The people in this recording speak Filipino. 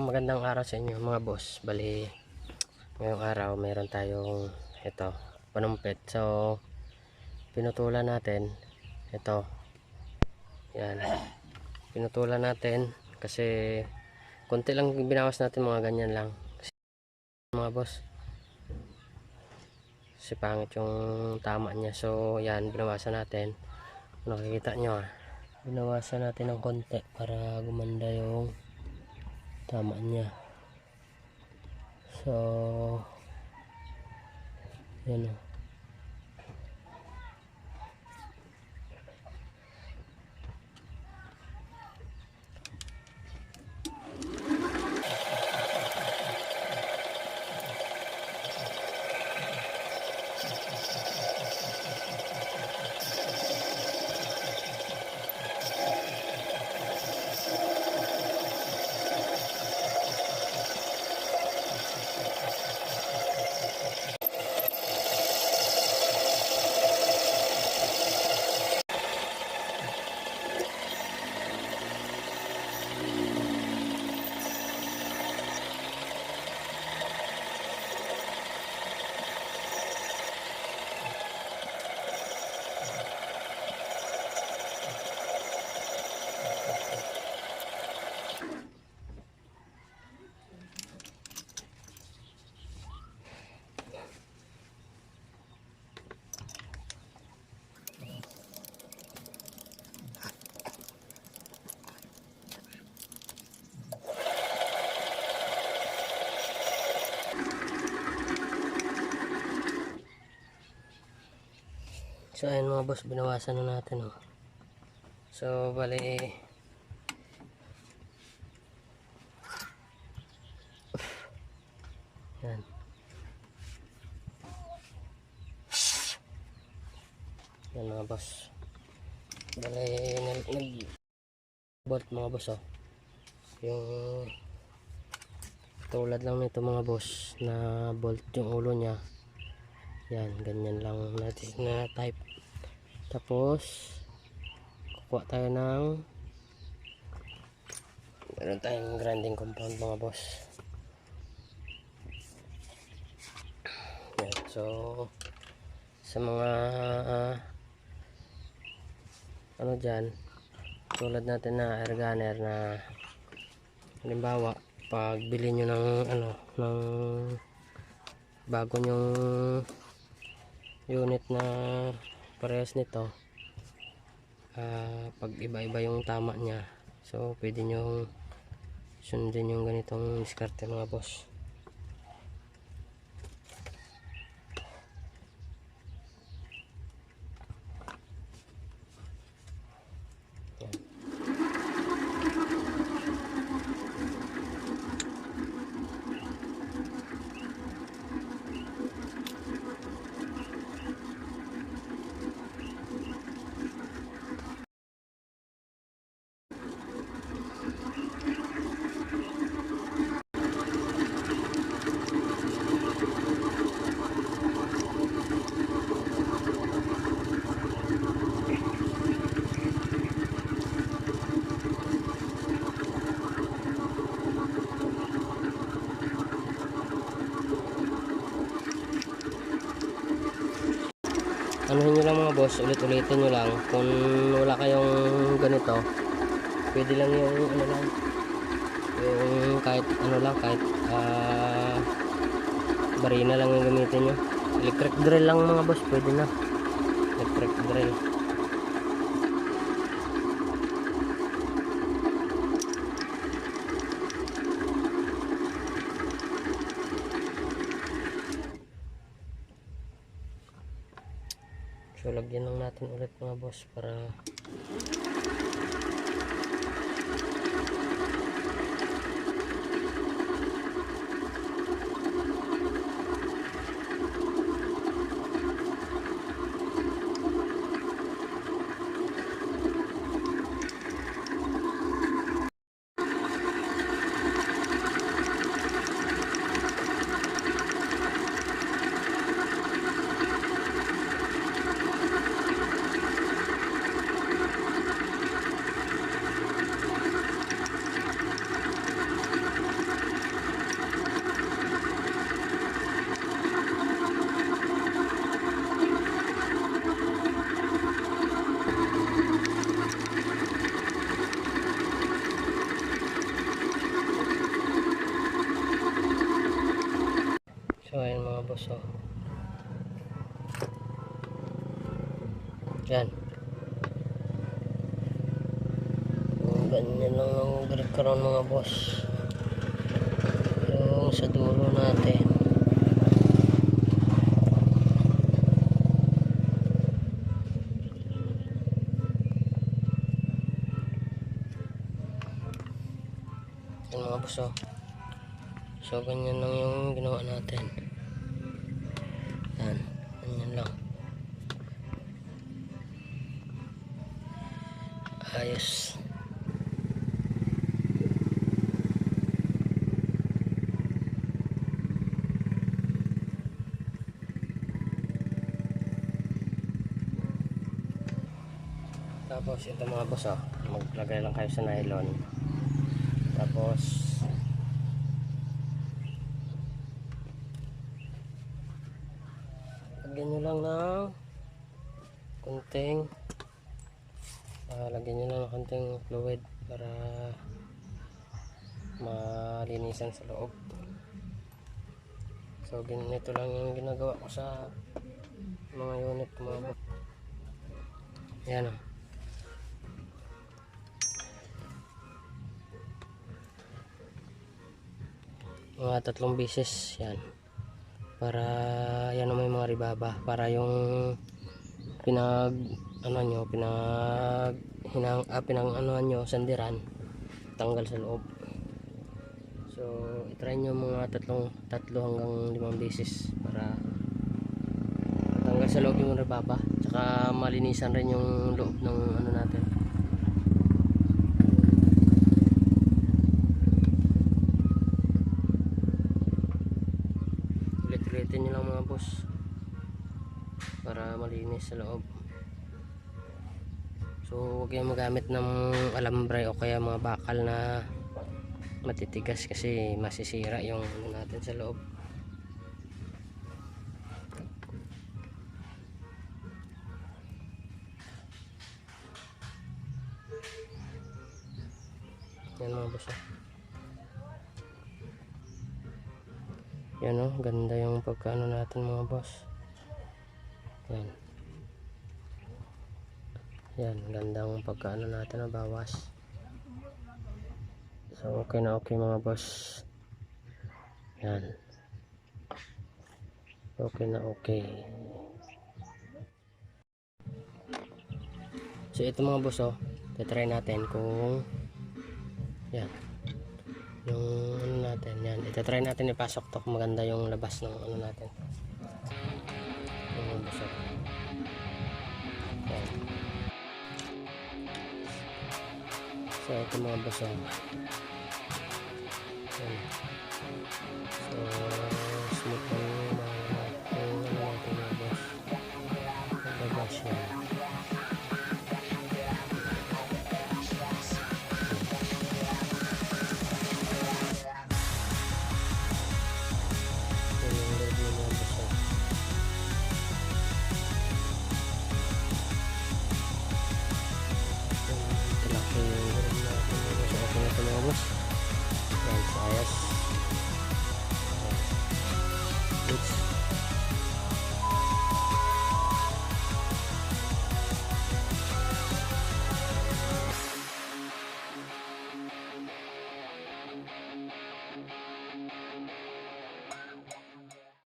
Magandang araw sa inyo mga boss. Bali, ngayong araw meron tayong ito, panumpit. So, pinutulan natin ito. Yan. Pinutulan natin kasi konti lang binawas natin mga ganyan lang. Kasi, mga boss. Kasi pangit yung tama niya. So, yan, binawasan natin. Nakikita nyo ah. Binawasan natin ng konti para gumanda yung tama niya so yan o So ayun mga boss, binawasan na natin oh. So bali Yan. Yan mga boss. Bali nag, nag bolt mga boss oh. Yung tulad lang nito mga boss na bolt yung ulo niya. Yan, ganyan lang natin na type. Tapos, kukuha tayo ng meron tayong grinding compound mga boss. Yan, so, sa mga ah, ano dyan, tulad natin na air gunner na halimbawa, pag bili nyo ng ano, ng bago nyong unit na parehas nito. Ah, pag iba-iba yung tama niya so pwede nyo sundin yung ganitong diskarte mga boss Yan. Boss ulit-ulitin nyo lang. Kung wala kayong ganito pwede lang yung ano lang. Yung kahit ano lang kahit ah barina lang yung gamitin nyo. Electric drill lang mga boss pwede na. Electric drill so lagyan lang natin ulit mga boss para So ayan mga boss oh. Yan. Ganyan lang ang background mga boss. Yung sa dulo natin. Yung mga boss oh. So ganyan lang yung ginawa natin. Yan. Ganyan lang. Ayos. Tapos ito mga boss oh, maglagay lang kayo sa nylon. Tapos lagyan nyo lang ng kunting ah, lagyan nyo lang ng kunting fluid para malinisan sa loob. So ganito lang yung ginagawa ko sa mga unit mga yan o mga tatlong beses yan para yan ang may mga ribaba para yung pinag ano nyo pinag hinang ah, pinang ano nyo sandiran tanggal sa loob. So itry nyo mga tatlong tatlo hanggang limang beses para tanggal sa loob yung ribaba tsaka malinisan rin yung loob ng ano natin ulit-ulitin boss. Para malinis sa loob. So huwag kayong magamit ng alambre o kaya mga bakal na matitigas kasi masisira yung ano natin sa loob. Yan mga boss Yan o, ganda yung pagkaano natin mga boss. Yan. Yan, gandang pagkaano natin na bawas. So, okay na okay mga boss. Yan. Okay na okay. So, ito mga boss oh. Try natin kung yan yung ano natin yan. Itatry natin ipasok to. Kung maganda yung labas ng ano natin. Yung busok yan. So ito mga busok yan. So